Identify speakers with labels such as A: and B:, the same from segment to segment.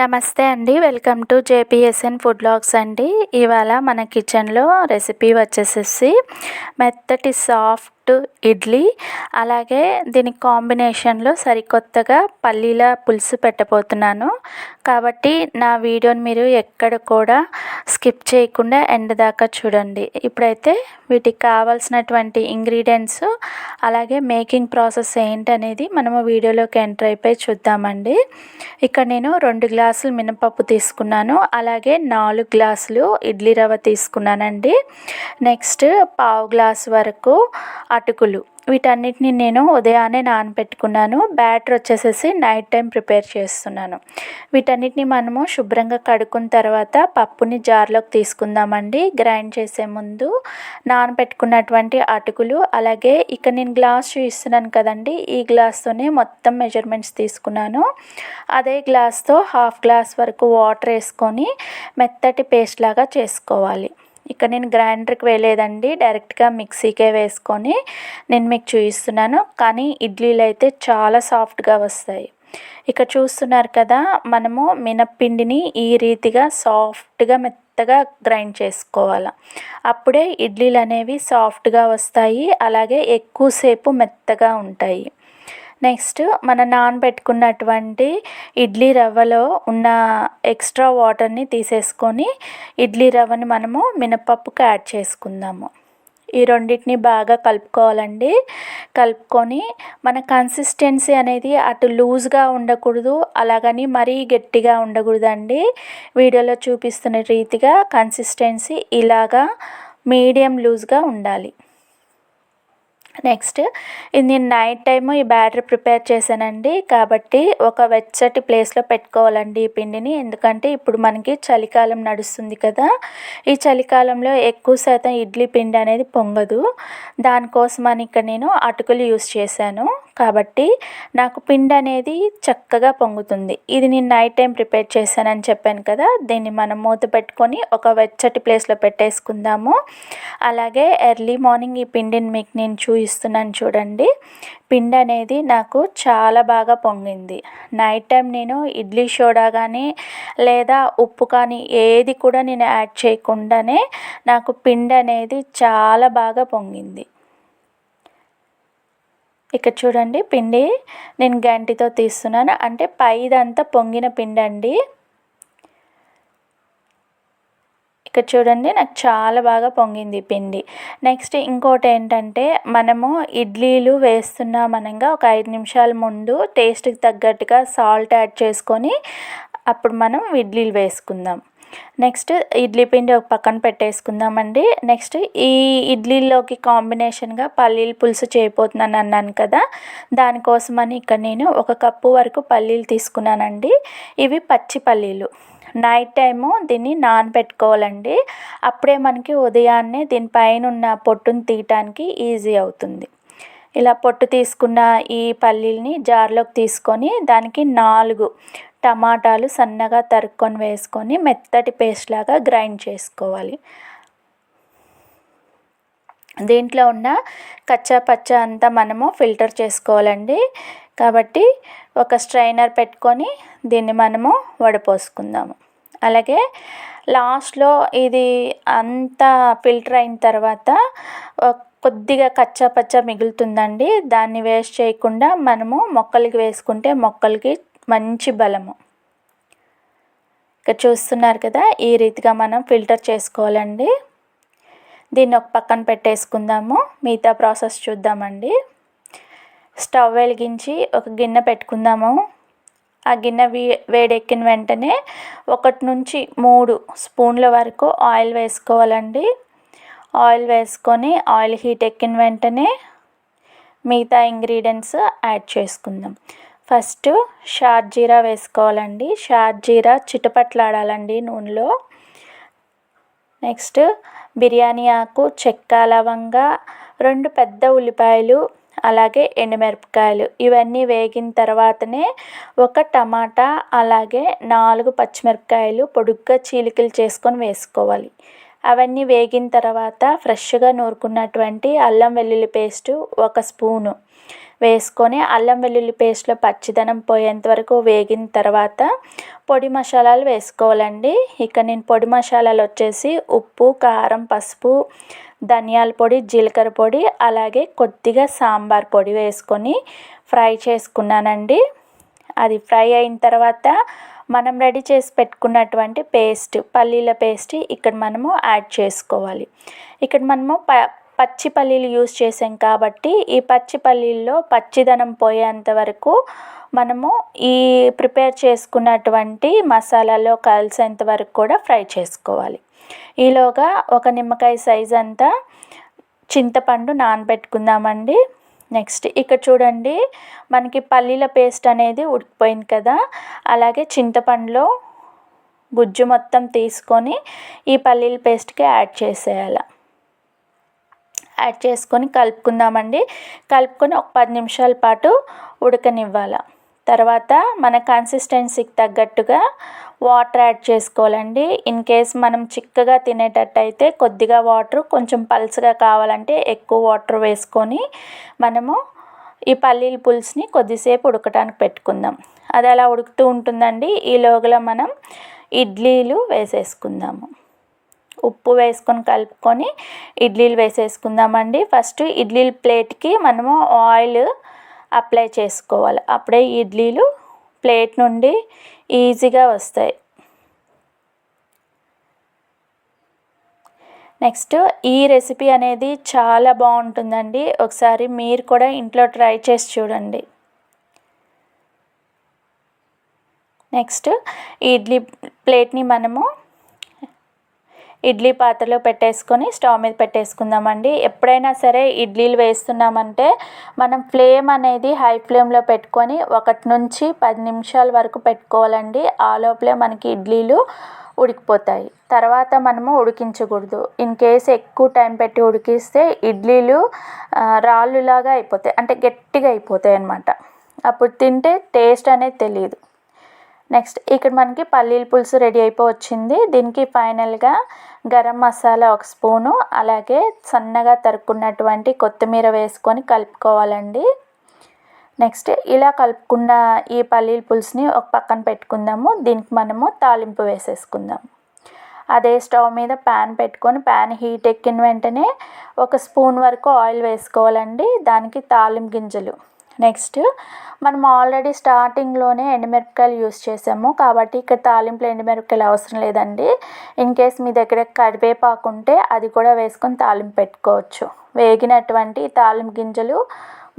A: నమస్తే అండి. Welcome to JPSN food logs అండి. ఇవాళ మన కిచెన్లో రెసిపీ వచ్చేసేసి మెత్తటి సాఫ్ట్ ఇడ్లీ అలాగే దీనికి కాంబినేషన్లో సరికొత్తగా పల్లీల పులుసు పెట్టబోతున్నాను. కాబట్టి నా వీడియోని మీరు ఎక్కడ కూడా స్కిప్ చేయకుండా ఎండ్ దాకా చూడండి. ఇప్పుడైతే వీటికి కావాల్సినటువంటి ఇంగ్రీడియంట్స్ అలాగే మేకింగ్ ప్రాసెస్ ఏంటనేది మనము వీడియోలోకి ఎంటర్ అయిపోయి చూద్దామండి. ఇక్కడ నేను రెండు గ్లాసులు మినపప్పు తీసుకున్నాను అలాగే నాలుగు గ్లాసులు ఇడ్లీ రవ్వ తీసుకున్నానండి. నెక్స్ట్ పావు గ్లాస్ వరకు అటుకులు. వీటన్నిటిని నేను ఉదయాన్నే నానబెట్టుకున్నాను. బ్యాటర్ వచ్చేసేసి నైట్ టైం ప్రిపేర్ చేస్తున్నాను. వీటన్నిటిని మనము శుభ్రంగా కడుక్కున్న తర్వాత పప్పుని జార్లోకి తీసుకుందామండి. గ్రైండ్ చేసే ముందు నానబెట్టుకున్నటువంటి అటుకులు అలాగే ఇక నేను గ్లాస్ చూపిస్తున్నాను కదండి ఈ గ్లాస్తోనే మొత్తం మెజర్మెంట్స్ తీసుకున్నాను. అదే గ్లాస్తో హాఫ్ గ్లాస్ వరకు వాటర్ వేసుకొని మెత్తటి పేస్ట్ లాగా చేసుకోవాలి. ఇక్కడ నేను గ్రైండర్కి వేయలేదండి డైరెక్ట్గా మిక్సీకే వేసుకొని నేను మీకు చూపిస్తున్నాను కానీ ఇడ్లీలు అయితే చాలా సాఫ్ట్గా వస్తాయి. ఇక్కడ చూస్తున్నారు కదా మనము మినప్పిండిని ఈ రీతిగా సాఫ్ట్గా మెత్తగా గ్రైండ్ చేసుకోవాలి. అప్పుడే ఇడ్లీలు అనేవి సాఫ్ట్గా వస్తాయి. అలాగే ఎక్కువసేపు మెత్తగా ఉంటాయి. నెక్స్ట్ మన నానబెట్టుకున్నటువంటి ఇడ్లీ రవ్వలో ఉన్న ఎక్స్ట్రా వాటర్ని తీసేసుకొని ఇడ్లీ రవ్వని మనము మినపప్పుకి యాడ్ చేసుకుందాము. ఈ రెండింటిని బాగా కలుపుకోవాలండి. కలుపుకొని మన కన్సిస్టెన్సీ అనేది అటు లూజ్గా ఉండకూడదు అలాగని మరీ గట్టిగా ఉండకూడదండి. వీడియోలో చూపిస్తున్న రీతిగా కన్సిస్టెన్సీ ఇలాగా మీడియం లూజ్గా ఉండాలి. నెక్స్ట్ ఇది నేను నైట్ టైము ఈ బ్యాటర్ ప్రిపేర్ చేశానండి. కాబట్టి ఒక వెచ్చటి ప్లేస్లో పెట్టుకోవాలండి ఈ పిండిని. ఎందుకంటే ఇప్పుడు మనకి చలికాలం నడుస్తుంది కదా. ఈ చలికాలంలో ఎక్కువ శాతం ఇడ్లీ పిండి అనేది పొంగదు. దానికోసం అని ఇక్కడ నేను అటుకులు యూస్ చేశాను. కాబట్టి నాకు పిండి అనేది చక్కగా పొంగుతుంది. ఇది నేను నైట్ టైం ప్రిపేర్ చేశానని చెప్పాను కదా. దీన్ని మనం మూత పెట్టుకొని ఒక వెచ్చటి ప్లేస్లో పెట్టేసుకుందాము. అలాగే ఎర్లీ మార్నింగ్ ఈ పిండిని మీకు నేను చూపిస్తున్నాను చూడండి. పిండి అనేది నాకు చాలా బాగా పొంగింది. నైట్ టైం నేను ఇడ్లీ సోడా కానీ లేదా ఉప్పు కానీ ఏది కూడా నేను యాడ్ చేయకుండానే నాకు పిండి అనేది చాలా బాగా పొంగింది. ఇక్కడ చూడండి పిండి నేను గంటితో తీస్తున్నాను. అంటే పైదంతా పొంగిన పిండి అండి ఇక్కడ చూడండి నాకు చాలా బాగా పొంగింది పిండి. నెక్స్ట్ ఇంకోటి ఏంటంటే మనము ఇడ్లీలు వేస్తున్నామనగా ఒక ఐదు నిమిషాల ముందు టేస్ట్కి తగ్గట్టుగా సాల్ట్ యాడ్ చేసుకొని అప్పుడు మనం ఇడ్లీలు వేసుకుందాం. నెక్స్ట్ ఇడ్లీ పిండి ఒక పక్కన పెట్టేసుకుందామండి. నెక్స్ట్ ఈ ఇడ్లీలోకి కాంబినేషన్గా పల్లీలు పులుసు చేయబోతున్నాను అన్నాను కదా దానికోసమని ఇక్కడ నేను ఒక కప్పు వరకు పల్లీలు తీసుకున్నానండి. ఇవి పచ్చి పల్లీలు. నైట్ టైము దీన్ని నానబెట్టుకోవాలండి. అప్పుడే మనకి ఉదయాన్నే దీనిపైన ఉన్న పొట్టును తీయటానికి ఈజీ అవుతుంది. ఇలా పొట్టు తీసుకున్న ఈ పల్లీల్ని జార్లోకి తీసుకొని దానికి నాలుగు టమాటాలు సన్నగా తరుక్కొని వేసుకొని మెత్తటి పేస్ట్ లాగా గ్రైండ్ చేసుకోవాలి. దీంట్లో ఉన్న కచ్చా పచ్చ అంతా మనము ఫిల్టర్ చేసుకోవాలండి. కాబట్టి ఒక స్ట్రైనర్ పెట్టుకొని దీన్ని మనము వడపోసుకుందాము. అలాగే లాస్ట్లో ఇది అంతా ఫిల్టర్ అయిన తర్వాత కొద్దిగా కచ్చా పచ్చ మిగులుతుందండి. దాన్ని వేస్ట్ చేయకుండా మనము మొక్కలకి వేసుకుంటే మొక్కలకి మంచి బలము. ఇక్కడ చూస్తున్నారు కదా ఈ రీతిగా మనం ఫిల్టర్ చేసుకోవాలండి. దీన్ని ఒక పక్కన పెట్టేసుకుందాము. మిగతా ప్రాసెస్ చూద్దామండి. స్టవ్ వెలిగించి ఒక గిన్నె పెట్టుకుందాము. ఆ గిన్నె వీ వేడెక్కిన వెంటనే ఒకటి నుంచి మూడు స్పూన్ల వరకు ఆయిల్ వేసుకోవాలండి. ఆయిల్ వేసుకొని ఆయిల్ హీట్ ఎక్కిన వెంటనే మిగతా ఇంగ్రీడియంట్స్ యాడ్ చేసుకుందాం. ఫస్ట్ షార్ట్ జీరా వేసుకోవాలండి. షార్ట్ జీరా చిటపట్లాడాలండి నూనెలో. నెక్స్ట్ బిర్యానీ ఆకు చెక్క లవంగా రెండు పెద్ద ఉల్లిపాయలు అలాగే ఎండుమిరపకాయలు. ఇవన్నీ వేగిన తర్వాతనే ఒక టమాటా అలాగే నాలుగు పచ్చిమిరపకాయలు పొడుగ్గా చీలికలు చేసుకొని వేసుకోవాలి. అవన్నీ వేగిన తర్వాత ఫ్రెష్గా నూరుకున్నటువంటి అల్లం వెల్లుల్లి పేస్టు ఒక స్పూను. వేసుకొని అల్లం వెల్లుల్లి పేస్ట్లో పచ్చిదనం పోయేంత వరకు వేగిన తర్వాత పొడి మసాలాలు వేసుకోవాలండి. ఇక్కడ నేను పొడి మసాలాలు వచ్చేసి ఉప్పు కారం పసుపు ధనియాల పొడి జీలకర్ర పొడి అలాగే కొద్దిగా సాంబార్ పొడి వేసుకొని ఫ్రై చేసుకున్నానండి. అది ఫ్రై అయిన తర్వాత మనం రెడీ చేసి పెట్టుకున్నటువంటి పేస్ట్ పల్లీల పేస్ట్ ఇక్కడ మనము యాడ్ చేసుకోవాలి. ఇక్కడ మనము ప పచ్చి పల్లీలు యూస్ చేసాం కాబట్టి ఈ పచ్చి పల్లీల్లో పచ్చిదనం పోయేంత వరకు మనము ఈ ప్రిపేర్ చేసుకున్నటువంటి మసాలాలో కలిసేంత వరకు కూడా ఫ్రై చేసుకోవాలి. ఈలోగా ఒక నిమ్మకాయ సైజ్ అంతా చింతపండు నానబెట్టుకుందామండి. నెక్స్ట్ ఇక్కడ చూడండి మనకి పల్లీల పేస్ట్ అనేది ఉడికిపోయింది కదా. అలాగే చింతపండులో గుజ్జు మొత్తం తీసుకొని ఈ పల్లీల పేస్ట్కి యాడ్ చేసేయాలి. యాడ్ చేసుకొని కలుపుకుందామండి. కలుపుకొని ఒక పది నిమిషాల పాటు ఉడకనివ్వాలి. తర్వాత మన కన్సిస్టెన్సీకి తగ్గట్టుగా వాటర్ యాడ్ చేసుకోవాలండి. ఇన్ కేస్ మనం చిక్కగా తినేటట్టు అయితే కొద్దిగా వాటర్ కొంచెం పల్చగా కావాలంటే ఎక్కువ వాటర్ వేసుకొని మనము ఈ పల్లీల పులుసుని కొద్దిసేపు ఉడకటానికి పెట్టుకుందాం. అది అలా ఉడుకుతూ ఉంటుందండి. ఈ లోగల మనం ఇడ్లీలు వేసేసుకుందాము. ఉప్పు వేసుకొని కలుపుకొని ఇడ్లీలు వేసేసుకుందామండి. ఫస్ట్ ఇడ్లీల ప్లేట్కి మనము ఆయిల్ అప్లై చేసుకోవాలి. అప్పుడే ఇడ్లీలు ప్లేట్ నుండి ఈజీగా వస్తాయి. నెక్స్ట్ ఈ రెసిపీ అనేది చాలా బాగుంటుందండి. ఒకసారి మీరు కూడా ఇంట్లో ట్రై చేసి చూడండి. నెక్స్ట్ ఇడ్లీ ప్లేట్ని మనము ఇడ్లీ పాత్రలో పెట్టేసుకొని స్టవ్ మీద పెట్టేసుకుందామండి. ఎప్పుడైనా సరే ఇడ్లీలు వేస్తున్నామంటే మనం ఫ్లేమ్ అనేది హై ఫ్లేమ్లో పెట్టుకొని ఒకటి నుంచి పది నిమిషాల వరకు పెట్టుకోవాలండి. ఆ లోపలే మనకి ఇడ్లీలు ఉడికిపోతాయి. తర్వాత మనము ఉడికించకూడదు. ఇన్ కేస్ ఎక్కువ టైం పెట్టి ఉడికిస్తే ఇడ్లీలు రాళ్ళులాగా అయిపోతాయి. అంటే గట్టిగా అయిపోతాయి అన్నమాట. అప్పుడు తింటే టేస్ట్ అనేది తెలియదు. నెక్స్ట్ ఇక్కడ మనకి పల్లీల పులుసు రెడీ అయిపోవచ్చింది. దీనికి ఫైనల్గా గరం మసాలా ఒక స్పూను అలాగే సన్నగా తరుక్కున్నటువంటి కొత్తిమీర వేసుకొని కలుపుకోవాలండి. నెక్స్ట్ ఇలా కలుపుకున్న ఈ పల్లీల పులుసుని ఒక పక్కన పెట్టుకుందాము. దీనికి మనము తాలింపు వేసేసుకుందాం. అదే స్టవ్ మీద ప్యాన్ పెట్టుకొని ప్యాన్ హీట్ ఎక్కిన వెంటనే ఒక స్పూన్ వరకు ఆయిల్ వేసుకోవాలండి. దానికి తాలింపు గింజలు. నెక్స్ట్ మనం ఆల్రెడీ స్టార్టింగ్లోనే ఎండుమిరపకాయలు యూస్ చేసాము. కాబట్టి ఇక్కడ తాలింపులో ఎండుమిరపకాయలు అవసరం లేదండి. ఇన్ కేస్ మీ దగ్గర కరివేపాకు ఉంటే అది కూడా వేసుకొని తాలింపు పెట్టుకోవచ్చు. వేగినటువంటి తాలింపు గింజలు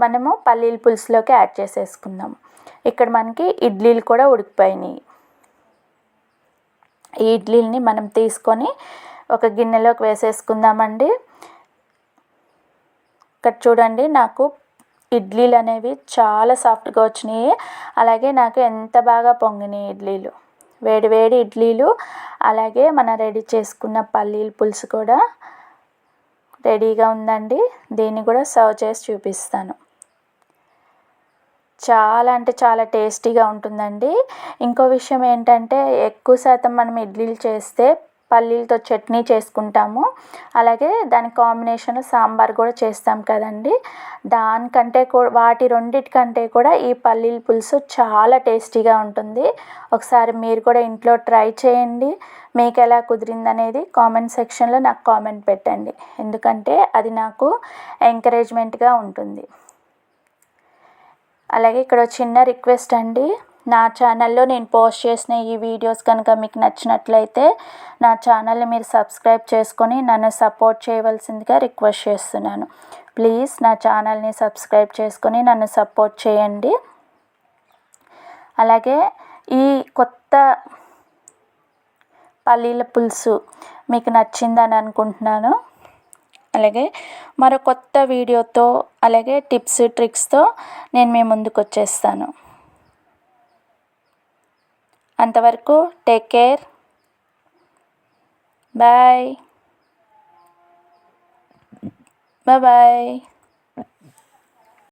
A: మనము పల్లీల పులుసులోకి యాడ్ చేసేసుకుందాం. ఇక్కడ మనకి ఇడ్లీలు కూడా ఉడికిపోయినాయి. ఈ ఇడ్లీని మనం తీసుకొని ఒక గిన్నెలోకి వేసేసుకుందామండి. ఇక్కడ చూడండి నాకు ఇడ్లీలు అనేవి చాలా సాఫ్ట్గా వచ్చినాయి. అలాగే నాకు ఎంత బాగా పొంగినాయి ఇడ్లీలు. వేడి వేడి ఇడ్లీలు అలాగే మనం రెడీ చేసుకున్న పల్లీల పులుసు కూడా రెడీగా ఉందండి. దీన్ని కూడా సర్వ్ చేసి చూపిస్తాను. చాలా అంటే చాలా టేస్టీగా ఉంటుందండి. ఇంకో విషయం ఏంటంటే ఎక్కువ శాతం మనం ఇడ్లీలు చేస్తే పల్లీలతో చట్నీ చేసుకుంటాము. అలాగే దాని కాంబినేషన్ సాంబార్ కూడా చేస్తాం కదండి. దానికంటే కూడా వాటి రెండిటికంటే కూడా ఈ పల్లీల పులుసు చాలా టేస్టీగా ఉంటుంది. ఒకసారి మీరు కూడా ఇంట్లో ట్రై చేయండి. మీకు ఎలా కుదిరింది అనేది కామెంట్ సెక్షన్లో నాకు కామెంట్ పెట్టండి. ఎందుకంటే అది నాకు ఎంకరేజ్మెంట్గా ఉంటుంది. అలాగే ఇక్కడ చిన్న రిక్వెస్ట్ అండి. నా ఛానల్లో నేను పోస్ట్ చేసిన ఈ వీడియోస్ కనుక మీకు నచ్చినట్లయితే నా ఛానల్ని మీరు సబ్స్క్రైబ్ చేసుకొని నన్ను సపోర్ట్ చేయవలసిందిగా రిక్వెస్ట్ చేస్తున్నాను. ప్లీజ్ నా ఛానల్ని సబ్స్క్రైబ్ చేసుకొని నన్ను సపోర్ట్ చేయండి. అలాగే ఈ కొత్త పల్లీల పులుసు మీకు నచ్చిందని అనుకుంటున్నాను. అలాగే మరో కొత్త వీడియోతో అలాగే టిప్స్ ట్రిక్స్తో నేను మీ ముందుకు వచ్చేస్తాను. అంతవరకు టేక్ కేర్ బాయ్ బాయ్